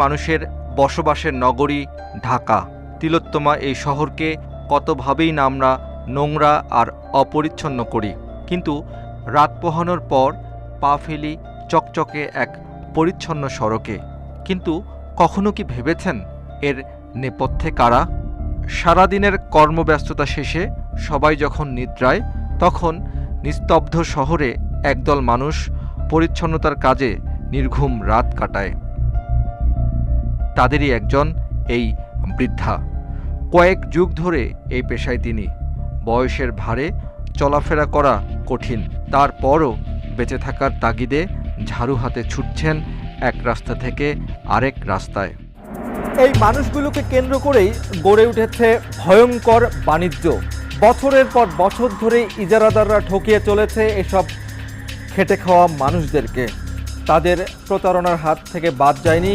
মানুষের বসবাসের নগরী ঢাকা। তিলোত্তমা এই শহরকে কতভাবেই না আমরা নোংরা আর অপরিচ্ছন্ন করি, কিন্তু রাত পোহানোর পর পা ফেলি চকচকে এক পরিচ্ছন্ন সড়কে। কিন্তু কখনো কি ভেবেছেন এর নেপথ্যে কারা? সারাদিনের কর্মব্যস্ততা শেষে সবাই যখন নিদ্রায়, তখন নিস্তব্ধ শহরে একদল মানুষ পরিচ্ছন্নতার কাজে নির্ঘুম রাত কাটায়। তাদেরই একজন এই বৃদ্ধা। কয়েক যুগ ধরে এই পেশায় তিনি। বয়সের ভারে চলাফেরা করা কঠিন। তারপরও বেঁচে থাকার তাগিদে ঝাড়ু হাতে ছুটছেন এক রাস্তা থেকে আরেক রাস্তায়। এই মানুষগুলোকে কেন্দ্র করেই গড়ে উঠেছে ভয়ঙ্কর বাণিজ্য। বছরের পর বছর ধরে ইজারাদাররা ঠকিয়ে চলেছে এসব খেটে খাওয়া মানুষদেরকে। তাদের প্রতারণার হাত থেকে বাদ যায়নি